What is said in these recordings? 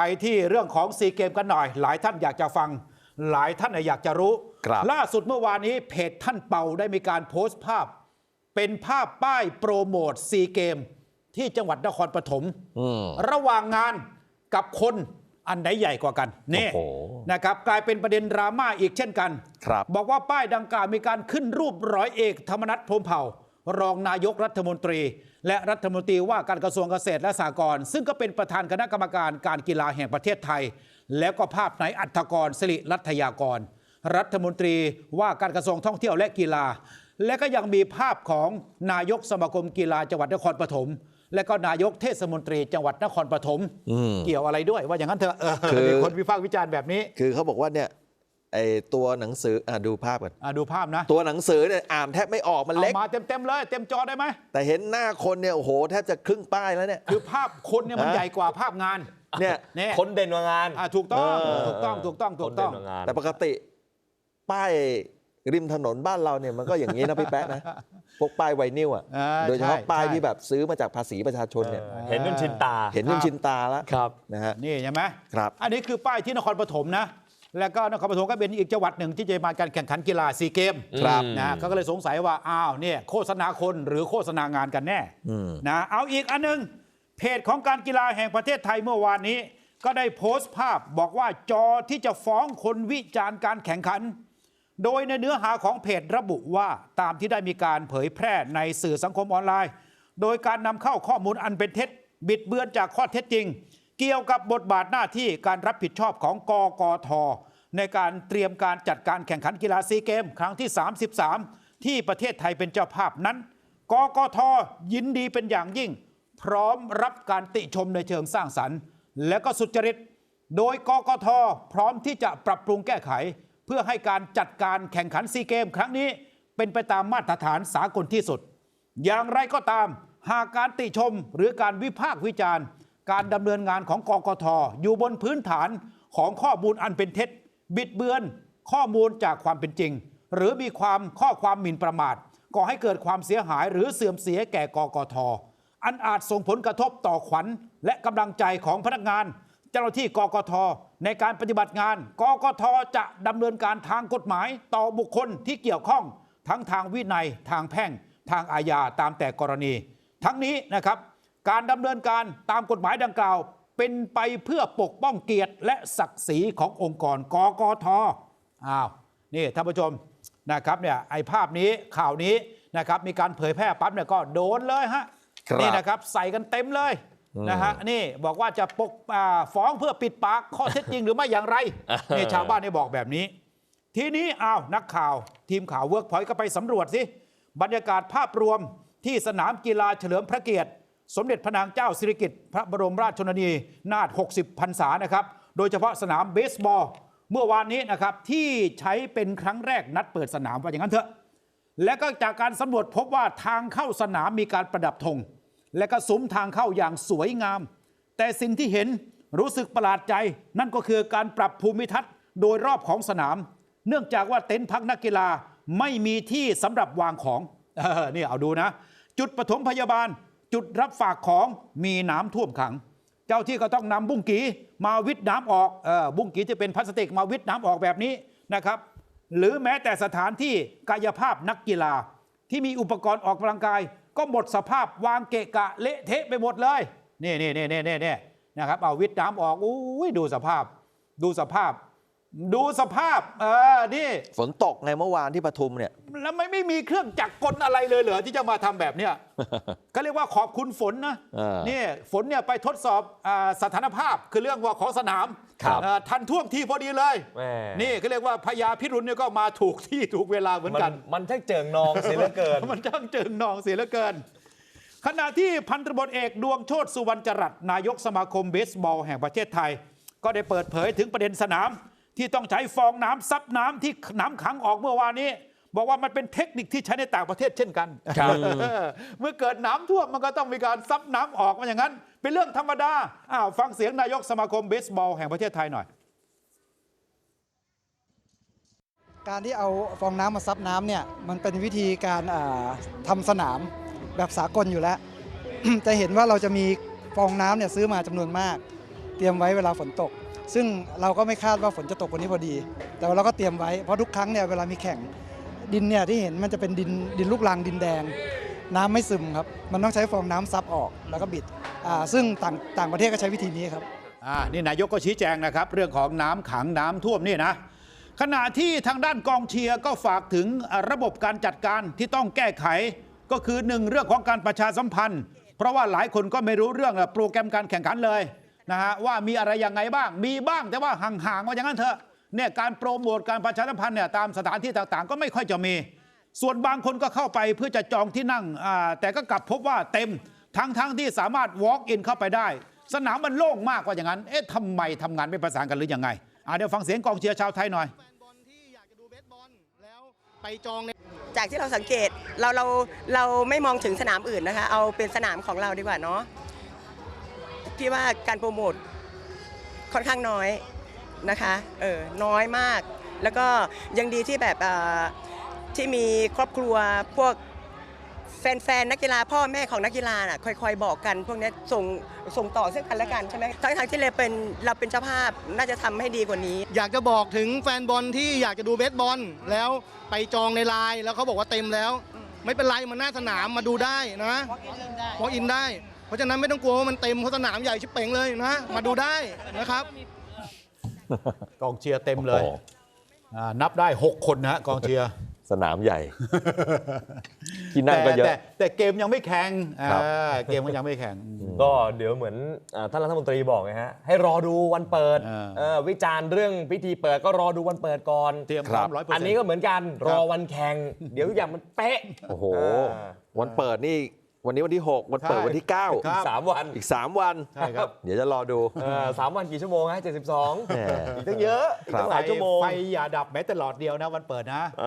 ไปที่เรื่องของซีเกมกันหน่อย หลายท่านอยากจะฟัง หลายท่านอยากจะรู้ครับล่าสุดเมื่อวานนี้เพจท่านเปาได้มีการโพสต์ภาพ เป็นภาพป้ายโปรโมทซีเกมที่จังหวัดนครปฐมอืมระหว่างงานกับคนอันไหนใหญ่กว่ากันนี่โอ้โหนะครับกลายเป็นประเด็นดราม่าอีกเช่นกันครับบอกว่าป้ายดังกล่าวมีการขึ้นรูปร้อยเอก ธรรมนัฐพรหมเผ่า รองนายกรัฐมนตรี และรัฐมนตรีว่าการกระทรวงเกษตรและสหกรณ์ซึ่งก็เป็นประธานคณะกรรมการการกีฬาแห่งประเทศไทย แล้วก็ภาพนายอัฐกรสิริรัตยากร รัฐมนตรีว่าการกระทรวงท่องเที่ยวและกีฬา และก็ยังมีภาพของนายกสมาคมกีฬาจังหวัดนครปฐมและก็นายกเทศมนตรีจังหวัดนครปฐมอืมเกี่ยวอะไรด้วยว่าอย่างนั้นเถอะเออคือมีคนวิพากษ์วิจารณ์แบบนี้ คือเขาบอกว่าเนี่ย ไอตัวหนังสืออะดูภาพกันอะดูภาพนะ ตัวหนังสือเนี่ยอ่านแทบไม่ออกมันเอาเล็กมาเต็มๆเลย เต็มจอได้ไหม แต่เห็นหน้าคนเนี่ยโอ้โหแทบจะครึ่งป้ายแล้วเนี่ย คือภาพคนเนี่ยมันฮะใหญ่กว่าภาพงานเนี่ย เนี่ยคนเด่นกว่างาน อะถูกต้องเออ ถูกต้องถูกต้องคถูนกเด่ต้อนงกว่างานแต่ปกติป้ายริมถนนบ้านเราเนี่ยมันก็อย่างนี้นะพี่แป๊ะนะ พวกป้ายไวนิลอะอ่าโดยเฉพาะใช่ป้ายใช่ที่แบบซื้อมาจากภาษีประชาชนเนี่ยเออเห็นจนชินตาเห็นจนชินตาแล้วครับ นะฮะ นี่ใช่ไหมครับ อันนี้คือป้ายที่นครปฐมนะ แล้วก็นครปฐมก็เป็นอีกจังหวัดหนึ่งที่จะมาการแข่งขันกีฬาซีเกมครับนะเขาก็เลยสงสัยว่าอ้าวเนี่ยโฆษณาคนหรือโฆษณางานกันแน่อืมนะเอาอีกอันหนึงเพจของการกีฬาแห่งประเทศไทยเมื่อวานนี้ ก็ได้โพสต์ภาพบอกว่าจอที่จะฟ้องคนวิจารณ์การแข่งขัน โดยในเนื้อหาของเพจระบุว่าตามที่ได้มีการเผยแพร่ในสื่อสังคมออนไลน์ โดยการนำเข้าข้อมูลอันเป็นเท็จ บิดเบือนจากข้อเท็จจริง เกี่ยวกับบทบาทหน้าที่การรับผิดชอบของกกท ในการเตรียมการจัดการแข่งขันกีฬาซีเกม ครั้งที่ 33 ที่ประเทศไทยเป็นเจ้าภาพนั้น กกท ยินดีเป็นอย่างยิ่ง พร้อมรับการติชมในเชิงสร้างสรรค์ และก็สุจริต โดยกกท พร้อมที่จะปรับปรุงแก้ไข เพื่อให้การจัดการแข่งขันซีเกม ครั้งนี้เป็นไปตามมาตรฐานสากลที่สุด อย่างไรก็ตาม หากการติชมหรือการวิพากษ์วิจารณ์ การดำเนินงานของกกทอยู่บนพื้นฐานของข้อมูลอันเป็นเท็จ บิดเบือนข้อมูลจากความเป็นจริง หรือมีความข้อความหมิ่นประมาทก่อให้เกิดความเสียหายหรือเสื่อมเสียแก่กกทอันอาจส่งผลกระทบต่อขวัญ และกำลังใจของพนักงาน เจ้าหน้าที่กกทในการปฏิบัติงาน กกทจะดำเนินการทางกฎหมายต่อบุคคลที่เกี่ยวข้อง ทั้งทางวินัย ทางแพ่ง ทางอาญาตามแต่กรณี ทั้งนี้นะครับ การดำเนินการตามกฎหมายดังกล่าว เป็นไปเพื่อปกป้องเกียรติ และศักดิ์ศรีขององค์กรกกทอ้าวนี่ท่านผู้ชมนะครับเนี่ยไอ้ภาพนี้ข่าวนี้นะครับมีการเผยแพร่ปั๊บเนี่ยก็โดนเลยฮะครับนี่นะครับใส่กันเต็มเลยนะฮะนี่บอกว่าจะปกอ่าฟ้องเพื่อปิดปากข้อเท็จจริงหรือไม่อย่างไรนี่ชาวบ้านได้บอกแบบนี้ ทีนี้อ้าวนักข่าว ทีมข่าวเวิร์กพอยต์ก็ไปสำรวจสิบรรยากาศภาพรวมที่สนามกีฬาเฉลิมพระเกียรติ สมเด็จพระนางเจ้าสิริกิติ์พระบรมราชชนนีนาถ60พรรษานะครับ โดยเฉพาะสนามเบสบอล เมื่อวานนี้นะครับที่ใช้เป็นครั้งแรกนัดเปิดสนามว่าอย่างนั้นเถอะ และก็จากการสำรวจพบว่าทางเข้าสนามมีการประดับธงและก็ซุ้มทางเข้าอย่างสวยงาม แต่สิ่งที่เห็นรู้สึกประหลาดใจ นั่นก็คือการปรับภูมิทัศน์โดยรอบของสนาม เนื่องจากว่าเต็นท์พักนักกีฬาไม่มีที่สำหรับวางของเออนี่เอาดูนะ จุดปฐมพยาบาล จุดรับฝากของมีน้ำท่วมขัง เจ้าที่ก็ต้องนำบุ้งกีมาวิดน้ำออกเออบุ้งกีจะเป็นพลาสติกมาวิดน้ำออกแบบนี้นะครับ หรือแม้แต่สถานที่กายภาพนักกีฬา ที่มีอุปกรณ์ออกกำลังกาย ก็หมดสภาพวางเกะกะเละเทะไปหมดเลยนี่นี่นี่นี่นี่นี่นะครับเอาวิดน้ำออกอุ้ยดูสภาพ ดูสภาพ ดูสภาพเออนี่ฝนตกไงเมื่อวานที่ปทุมเนี่ย แล้วไม่ไม่มีเครื่องจักรกลอะไรเลยเหรอที่จะมาทำแบบเนี้ยก็เรียกว่าขอบคุณฝนนะเออนี่ฝนเนี่ยไปทดสอบอาสถานภาพคือเรื่องว่าของสนามครับอ่าทันท่วงทีพอดีเลยแม่นี่ก็เรียกว่าพญาพิรุณเนี่ยก็มาถูกที่ถูกเวลาเหมือนมันกัน มันช่างเจิงนองเสียเหลือเกิน มันช่างเจิงนองเสียเหลือเกิน ขณะที่พันตำรวจเอกดวงโชติสุวรรณจรัตน์นายกสมาคมเบสบอลแห่งประเทศไทย ก็ได้เปิดเผยถึงประเด็นสนาม ที่ต้องใช้ฟองน้ำซับน้ำที่น้ำขังออกเมื่อวานนี้ บอกว่ามันเป็นเทคนิคที่ใช้ในต่างประเทศเช่นกันครับเออเมื่อเกิดน้ำท่วมมันก็ต้องมีการซับน้ำออกมาอย่างนั้น เป็นเรื่องธรรมดาอ้าวฟังเสียงนายกสมาคมเบสบอลแห่งประเทศไทยหน่อยการที่เอาฟองน้ำมาซับน้ำเนี่ยมันเป็นวิธีการอ่าทำสนามแบบสากลอยู่แล้ว จะเห็นว่าเราจะมีฟองน้ำเนี่ยซื้อมาจำนวนมาก เตรียมไว้เวลาฝนตก ซึ่งเราก็ไม่คาดว่าฝนจะตกวันนี้พอดี แต่ว่าเราก็เตรียมไว้เพราะทุกครั้งเนี่ยเวลามีแข่งดินเนี่ยที่เห็นมันจะเป็นดินดินลูกรังดินแดง น้ำไม่ซึมครับมันต้องใช้ฟองน้ำซับออกแล้วก็บิดอ่าซึ่งต่างต่างประเทศก็ใช้วิธีนี้ครับ อ่านี่นายกก็ชี้แจงนะครับ เรื่องของน้ำขังน้ำท่วมนี่นะ ขณะที่ทางด้านกองเชียร์ก็ฝากถึงระบบการจัดการที่ต้องแก้ไข ก็คือหนึ่งเรื่องของการประชาสัมพันธ์ เพราะว่าหลายคนก็ไม่รู้เรื่องโปรแกรมการแข่งขันเลย นะฮะว่ามีอะไรยังไงบ้าง มีบ้างแต่ว่าห่างๆว่าอย่างนั้นเถอะเนี่ยการโปรโมทการประชาสัมพันธ์เนี่ยตามสถานที่ต่างๆ ก็ไม่ค่อยจะมี ส่วนบางคนก็เข้าไปเพื่อจะจองที่นั่งแต่ก็กลับพบว่าเต็มทั้งๆที่สามารถ walk in เข้าไปได้ สนามมันโล่งมากกว่าอย่างนั้นเอ๊ะทำไมทำงานไม่ประสานกันหรือยังไงเดี๋ยวฟังเสียงกองเชียร์ชาวไทยหน่อยจะดูเบสบอลแล้วไปจองจากที่เราสังเกตเราเราเราไม่มองถึงสนามอื่นนะคะ เอาเป็นสนามของเราดีกว่าเนาะ พี่ว่าการโปรโมทค่อนข้างน้อยนะคะเออน้อยมาก แล้วก็ยังดีที่แบบเอ่อที่มีครอบครัวพวกแฟนๆนักกีฬาพ่อแม่ของนักกีฬาน่ะคอยๆบอกกัน พวกเนี้ยส่งส่งต่อซึ่งกันและกันใช่ไหมทั้งๆที่เราเป็นเราเป็นเจ้าภาพน่าจะทำให้ดีกว่านี้ อยากจะบอกถึงแฟนบอลที่อยากจะดูเบสบอล แล้วไปจองในไลน์แล้วเขาบอกว่าเต็มแล้ว ไม่เป็นไรมันหน้าสนามมาดูได้นะวอล์กอินได้ เพราะฉะนั้นไม่ต้องกลัวว่ามันเต็มเพราะสนามใหญ่ชิบเป่งเลยนะ มาดูได้นะครับ กองเชียร์เต็มเลยโอ้โหอ่านับได้ 6 คนนะฮะกองเชียร์ สนามใหญ่ ที่นั่งก็เยอะ แต่แต่แต่เกมยังไม่แข่งครับ อ่าเกมก็ยังไม่แข่ง ก็เดี๋ยวเหมือนอ่าท่านรัฐมนตรีบอกไงฮะ ให้รอดูวันเปิดอ่า เออวิจารณ์เรื่องพิธีเปิดก็รอดูวันเปิดก่อนเตรียมพครัร้อบมร้อยเปอร์อันเซ็นต์นี้ก็เหมือนกันรอวันแข่ง เดี๋ยวทุกอย่างมันเป๊ะโอ้โห อ่าวันเปิดนี่ วันนี้วันที่ 6 วันเปิดวันที่ครับอีกสามวัน9อีก 3 วัน ใช่ครับ เดี๋ยวจะรอดู เออสามวันกี่ชั่วโมงฮะเจ็ดสิบสองแหม อีกตั้งเยอะอีกตั้งหลายชั่วโมงไฟอย่าดับแม้แต่หลอดเดียวนะวันเปิดนะ เอ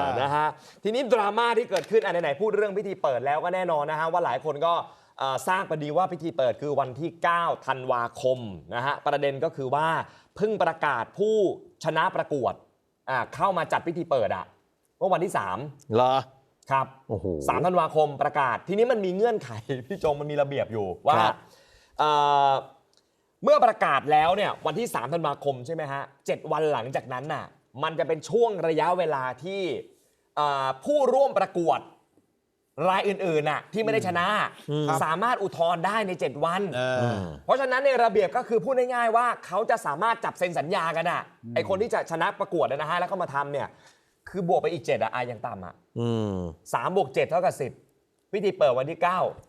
อนะฮะทีนี้ดราม่าที่เกิดขึ้นอะไหนๆพูดเรื่องพิธีเปิดแล้วก็แน่นอนนะฮะว่าหลายคนก็เอ่อทราบประดีว่าพิธีเปิดคือวันที่ 9 ธันวาคมนะฮะประเด็นก็คือว่าเพิ่งประกาศผู้ชนะประกวดอะเข้ามาจัดพิธีเปิดอะเมื่อวันที่ 3 เหรอ ครับโอ้โหสามธันวาคมประกาศ ทีนี้มันมีเงื่อนไข พี่จงมันมีระเบียบอยู่ว่าครับ เอ่อเมื่อประกาศแล้วเนี่ยวันที่ 3 ธันวาคมใช่ไหมฮะเจ็ดวันหลังจากนั้นน่ะมันจะเป็นช่วงระยะเวลาที่เอ่อผู้ร่วมประกวดรายอื่นๆน่ะที่ไม่ได้ชนะ สามารถอุทธรณ์ได้ใน 7 วัน เออมเพราะฉะนั้นในระเบียบก็คือพูดง่ายๆว่าเขาจะสามารถจับเซ็นสัญญากันอะไอคนที่จะชนะประกวดนะฮะแล้วก็มาทำเนี่ย คือบวกไปอีก 7 อะอะอย่างต่ำอะอืมสามบวกเจ็ดเท่ากับสิบพิธีเปิดวันที่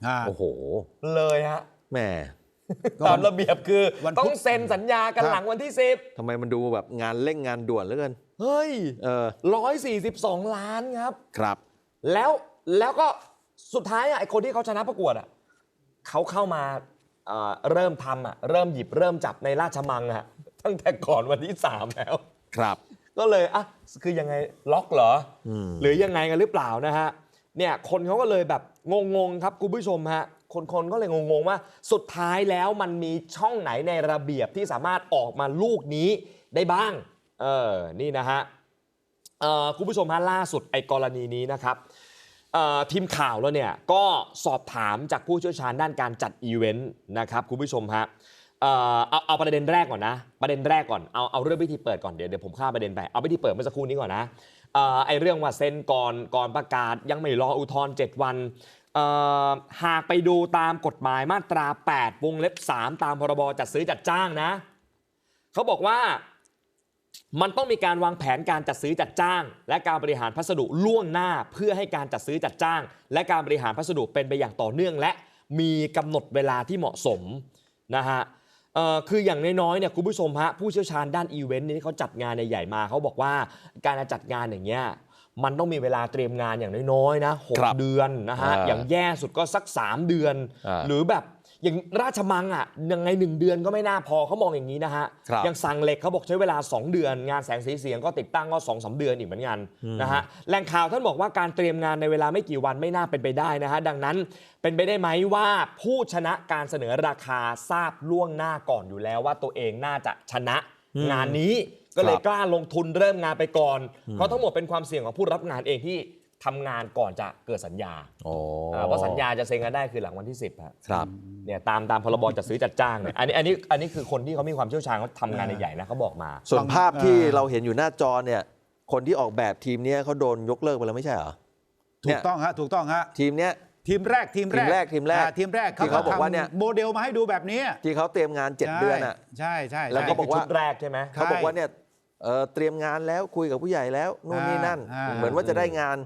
อ่า โอ้โห9 เลยฮะแหมก็ตามระเบียบคือวันพุธ ต้องเซ็นสัญญากันครับหลังวันที่ ทำไมมันดูแบบงานเร่งงานด่วนเหลือเกิน 10 เฮ้ย เออ 142 ล้านครับ ครับ แล้วแล้วก็สุดท้ายอะไอคนที่เขาชนะประกวดอะเขาเข้ามาเอ่อเริ่มทำอะเริ่มหยิบเริ่มจับในราชมังอะตั้งแต่ก่อนวันที่ 3 แล้ว ครับ ก็เลยอะคือยังไงล็อกเหรออมหรือยังไงกันหรือเปล่านะฮะเนี่ยคนเขาก็เลยแบบงงๆครับคุณผู้ชมฮะคนคนก็เลยงงๆว่าสุดท้ายแล้วมันมีช่องไหนในระเบียบที่สามารถออกมาลูกนี้ได้บ้าง เออ นี่นะฮะเอ่อคุณผู้ชมฮะล่าสุดไอ้กรณีนี้นะครับเอ่อทีมข่าวแล้วเนี่ยก็สอบถามจากผู้เชี่ยวชาญด้านการจัดอีเวนต์นะครับคุณผู้ชมฮะ เอ่อเอาเอาประเด็นแรกก่อนนะ ประเด็นแรกก่อนเอาเอาเรื่องพิธีเปิดก่อนเดี๋ยวเดี๋ยวผมข้ามประเด็นไปเอาพิธีเปิดเมื่อสักครู่นี้ก่อนนะเอ่อไอเรื่องว่าเซ็นก่อนก่อนประกาศยังไม่รออุทธรณ์7วันเอ่อหากไปดูตามกฎหมายมาตรา 8 วงเล็บ 3 ตามพรบจัดซื้อจัดจ้างนะเขาบอกว่ามันต้องมีการวางแผนการจัดซื้อจัดจ้าง และการบริหารพัสดุล่วงหน้าเพื่อให้การจัดซื้อจัดจ้าง และการบริหารพัสดุเป็นไปอย่างต่อเนื่อง และมีกำหนดเวลาที่เหมาะสมนะฮะ เอ่อคืออย่างน้อยๆเนี่ยคุณผู้ชมฮะผู้เชี่ยวชาญด้านอีเวนต์นี่ที่เขาจัดงานใหญ่ๆมาเขาบอกว่าการจะจัดงานอย่างเงี้ยมันต้องมีเวลาเตรียมงานอย่างน้อยๆนะหกครับเดือนนะฮะอ่าอย่างแย่สุดก็สัก 3 เดือน อ่า หรือแบบ อย่างราชมังอะยังไง1เดือนก็ไม่น่าพอเขามองอย่างนี้นะฮะครับอย่างสั่งเหล็กเขาบอกใช้เวลา 2 เดือน งานแสงสีเสียงก็ติดตั้งก็2อสเดือนอีกเหมือนกันนะฮะแหล่งข่าวท่านบอกว่าการเตรียมงานในเวลาไม่กี่วันไม่น่าเป็นไปได้นะฮะดังนั้นเป็นไปได้ไหมว่าผู้ชนะการเสนอราคาทราบล่วงหน้าก่อนอยู่แล้วว่าตัวเองน่าจะชนะงานนี้ก็เลยครับกล้าลงทุนเริ่มงานไปก่อน เพราะทั้งหมดเป็นความเสี่ยงของผู้รับงานเองที่ ทำงานก่อนจะเกิดสัญญาโอ้อ่าเพราะสัญญาจะเซ็นกันได้คือหลังวันที่ 10ฮะครับ เนี่ยตามตามพรบจัดซื้อจัดจ้างเนี่ยอันนี้อันนี้อันนี้คือคนที่เขามีความเชี่ยวชาญเขาทำงานใหญ่ๆนะเขาบอกมา ส่วนฟังภาพที่เอ่อเราเห็นอยู่หน้าจอเนี่ย คนที่ออกแบบทีมเนี้ยเขาโดนยกเลิกไปแล้วไม่ใช่เหรอ ถูเนี่กยต้องฮะถูกต้องฮะทีมเนี้ย ทีมแรกทีมแรกทีมแรกทีมแรกอ่าทีมแรกที่เขาบอกว่าเนี่ย ทำโมเดลมาให้ดูแบบนี้ที่เขาเตรียมงาน 7 เดือนอะ ใช่ใช่ใช่ แล้วก็ บอกว่า ชุดแรกใช่ไหมใช่เขาบอกว่าเนี่ยเอ่อเตรียมงานแล้วคุยกับผู้ใหญ่แล้วนู่นนี่นั่น อ่า เหมือนว่าจะได้งาน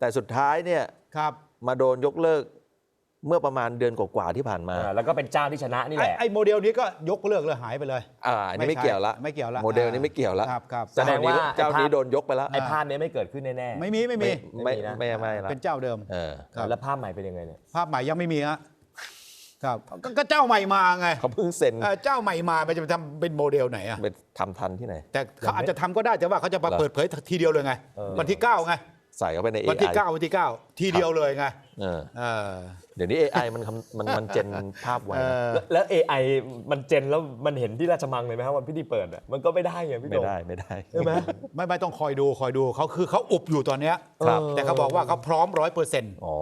แต่สุดท้ายเนี่ยครับมาโดนยกเลิกเมื่อประมาณเดือนกว่าๆที่ผ่านมา อ่าแล้วก็เป็นเจ้าที่ชนะนี่ไอ้แหละ ไอ้โมเดลนี้ก็ยกเลิกเลยหายไปเลย อ่าอันนี้ไม่ไม่ใช่เกี่ยวละไม่เกี่ยวละโมเดลนี้ไม่เกี่ยวละครับครับแสดงว่า เจ้านี้โดนยกไปแล้วไอ้ภาพนี้ไม่เกิดขึ้นแน่ๆ ไม่มีไม่มีไม่ไม่มีนะ ไม่ไม่ละเป็นเจ้าเดิม เออครับ แล้วภาพใหม่เป็นยังไงเนี่ย ภาพใหม่ยังไม่มีฮะครับก็ก็เจ้าใหม่มาไงเขาเพิ่งเซ็นเออเจ้าใหม่มามันจะไปทำเป็นโมเดลไหนอะไปทำทันที่ไหน แต่เขาอาจจะทำก็ได้แต่ว่าเขาจะมาเหรอเปิดเผยทีเดียวเลยไง เออ วันที่เก้าไง ใส่เข้าไปในวันที่ AI เก้าวันที่เก้าทีเดียวเลยไงเออเออ เดี๋ยวนี้ AI มันคำมันมันเจนภาพไว้เอนะอแล้วแล้ว AI มันเจนแล้วมันเห็นที่ราชมังเลยไหมครับวันพิธีเปิดอะมันก็ไม่ได้ไงพี่โดไม่มได้ไม่ได้ ใช่ไหม ไม่ไม่ต้องคอยดูคอยดูเขาคือเขาอุบอยู่ตอนเนี้ยครับ แต่เขาบอกว่าเขาพร้อมร้อยเปอร์เซ็นต์อ๋อ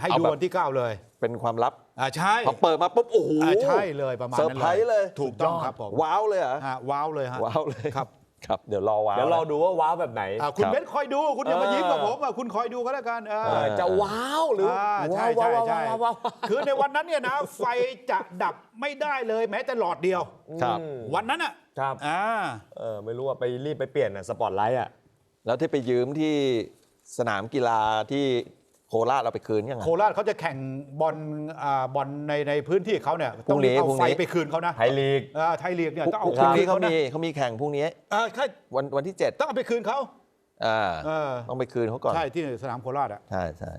ให้เอาดูแบบวันที่เก้าเลยเป็นความลับอ่าใช่พอเปิดมาปุ๊บโอ้โห อ่าใช่เลยประมาณเซอนั้ร์นไพรส์เลย ถูกต้องครับผมว้าวเลยเหรออ่าว้าวเลยฮะว้าวเลย ครับ ครับเดี๋ยวรอว้าวเดี๋ยวเรานะดูว่าว้าวแบบไหน อ่าคุณครับเบนซ์คอยดู คุณอย่ามาเออยิ้มกับผมอะคุณคอยดูก็แล้วกันเออเออจะว้าวหรืออาใช่ว้าวใช่ ว้าวใช่ว้าวว้าวว้าว คือในวันนั้นเนี่ยนะ ไฟจะดับไม่ได้เลยแม้แต่หลอดเดียว ครับอืมวันนั้นอะครับ อ่า เออไม่รู้ว่าไปรีบไปเปลี่ยนอะสปอตไลท์อะแล้วที่ไปยืมที่สนามกีฬาที่ โคราชเราไปคืนยังไง โคราชเขาจะแข่งบอลอ่าบอลในในพื้นที่เขาเนี่ยพรุ่ต้องงนี้รีบเอาพรุ่งไฟนี้ ไปคืนเขานะไทยลีก อ่าไทยลีกเนี่ยพรุ่งต้องเอาพรุ่งนี้คืเขานนะมีเขามีแข่งพรุ่งนี้อ่าใช่วันวันที่เจ็ดต้องเอาไปคืนเขาอ่าเออต้องไปคืนเขาก่อน ใช่ที่สนามโคราชอะใช่ใช่